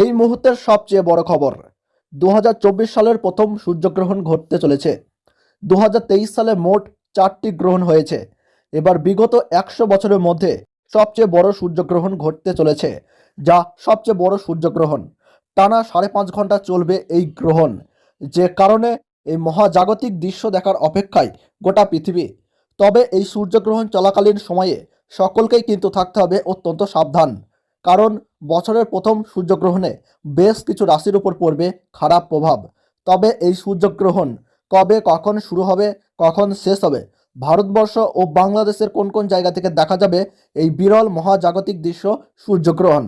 এই মুহূর্তের সবচেয়ে বড় খবর দু হাজার চব্বিশ সালের প্রথম সূর্যগ্রহণ ঘটতে চলেছে। দু হাজার তেইশ সালে মোট চারটি গ্রহণ হয়েছে। এবার বিগত একশো বছরের মধ্যে সবচেয়ে বড় সূর্যগ্রহণ ঘটতে চলেছে, যা সবচেয়ে বড় সূর্যগ্রহণ। টানা সাড়ে পাঁচ ঘণ্টা চলবে এই গ্রহণ, যে কারণে এই মহাজাগতিক দৃশ্য দেখার অপেক্ষায় গোটা পৃথিবী। তবে এই সূর্যগ্রহণ চলাকালীন সময়ে সকলকেই কিন্তু থাকতে হবে অত্যন্ত সাবধান। কারণ বছরের প্রথম সূর্যগ্রহণে বেশ কিছু রাশির উপর পড়বে খারাপ প্রভাব। তবে এই সূর্যগ্রহণ কবে কখন শুরু হবে, কখন শেষ হবে, ভারতবর্ষ ও বাংলাদেশের কোন কোন জায়গা থেকে দেখা যাবে, এই বিরল মহাজাগতিক দৃশ্য সূর্যগ্রহণ।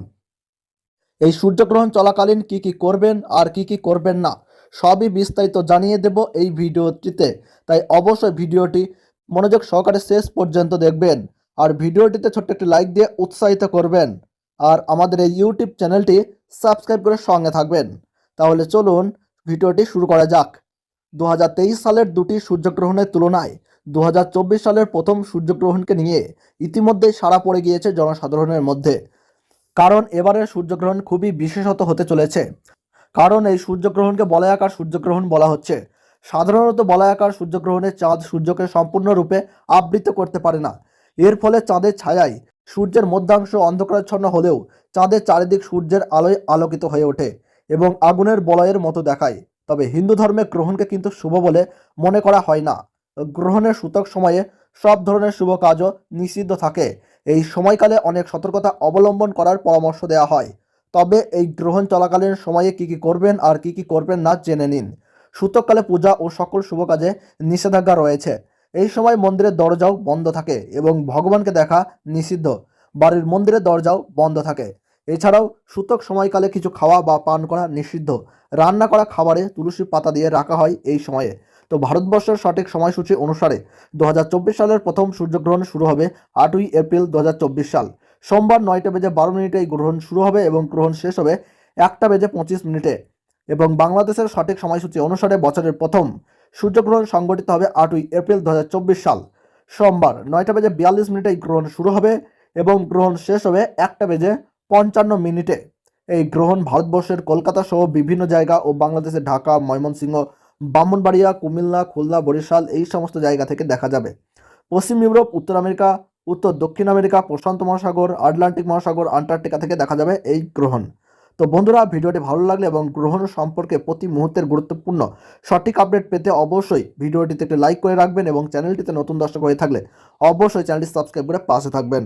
এই সূর্যগ্রহণ চলাকালীন কি কি করবেন আর কি কি করবেন না, সবই বিস্তারিত জানিয়ে দেব এই ভিডিওটিতে। তাই অবশ্যই ভিডিওটি মনোযোগ সহকারে শেষ পর্যন্ত দেখবেন, আর ভিডিওটিতে ছোট্ট একটি লাইক দিয়ে উৎসাহিত করবেন। আর আমাদের এই ইউটিউব চ্যানেলটি সাবস্ক্রাইব করে সঙ্গে থাকবেন। তাহলে চলুন ভিডিওটি শুরু করা যাক। দু হাজার তেইশ সালের দুটি সূর্যগ্রহণের তুলনায় দু হাজার চব্বিশ সালের প্রথম সূর্যগ্রহণকে নিয়ে ইতিমধ্যেই সাড়া পড়ে গিয়েছে জনসাধারণের মধ্যে। কারণ এবারের সূর্যগ্রহণ খুবই বিশেষত হতে চলেছে। কারণ এই সূর্যগ্রহণকে বলয়াকার সূর্যগ্রহণ বলা হচ্ছে। সাধারণত বলয়াকার সূর্যগ্রহণে চাঁদ সূর্যকে সম্পূর্ণরূপে আবৃত করতে পারে না। এর ফলে চাঁদের ছায়ায় সূর্যের মধ্যাংশ অন্ধকারাচ্ছন্ন হলেও চাঁদের চারিদিক সূর্যের আলোয় আলোকিত হয়ে ওঠে এবং আগুনের বলয়ের মতো দেখায়। তবে হিন্দু ধর্মে গ্রহণকে কিন্তু শুভ বলে মনে করা হয় না। গ্রহণের সূতক সময়ে সব ধরনের শুভ কাজও নিষিদ্ধ থাকে। এই সময়কালে অনেক সতর্কতা অবলম্বন করার পরামর্শ দেওয়া হয়। তবে এই গ্রহণ চলাকালীন সময়ে কি কি করবেন আর কি কি করবেন না জেনে নিন। সূতককালে পূজা ও সকল শুভ কাজে নিষেধাজ্ঞা রয়েছে। এই সময় মন্দিরের দরজাও বন্ধ থাকে এবং ভগবানকে দেখা নিষিদ্ধ। বাড়ির মন্দিরের দরজাও বন্ধ থাকে। এছাড়াও সূতক সময়কালে কিছু খাওয়া বা পান করা নিষিদ্ধ। রান্না করা খাবারে তুলসী পাতা দিয়ে রাখা হয় এই সময়ে। তো ভারতবর্ষের সঠিক সময়সূচি অনুসারে দু হাজার চব্বিশ সালের প্রথম সূর্যগ্রহণ শুরু হবে আটই এপ্রিল দু হাজার চব্বিশ সাল। সোমবার নয়টা বেজে বারো মিনিটে এই গ্রহণ শুরু হবে এবং গ্রহণ শেষ হবে একটা বেজে পঁচিশ মিনিটে। এবং বাংলাদেশের সঠিক সময়সূচি অনুসারে বছরের প্রথম সূর্যগ্রহণ সংগঠিত হবে আটই এপ্রিল দু হাজার চব্বিশ সাল। সোমবার নয়টা বেজে বিয়াল্লিশ মিনিটে গ্রহণ শুরু হবে এবং গ্রহণ শেষ হবে একটা বেজে পঞ্চান্ন মিনিটে। এই গ্রহণ ভারতবর্ষের কলকাতা সহ বিভিন্ন জায়গা ও বাংলাদেশের ঢাকা, ময়মনসিংহ, ব্রাহ্মণবাড়িয়া, কুমিল্লা, খুলনা, বরিশাল এই সমস্ত জায়গা থেকে দেখা যাবে। পশ্চিম ইউরোপ, উত্তর আমেরিকা, উত্তর দক্ষিণ আমেরিকা, প্রশান্ত মহাসাগর, আটলান্টিক মহাসাগর, আন্টার্কটিকা থেকে দেখা যাবে এই গ্রহণ। তো বন্ধুরা, ভিডিওটি ভালো লাগলে এবং গ্রহণ সম্পর্কে প্রতি মুহূর্তের গুরুত্বপূর্ণ সঠিক আপডেট পেতে অবশ্যই ভিডিওটিতে একটি লাইক করে রাখবেন এবং চ্যানেলটিতে নতুন দর্শক হয়ে থাকলে অবশ্যই চ্যানেলটি সাবস্ক্রাইব করে পাশে থাকবেন।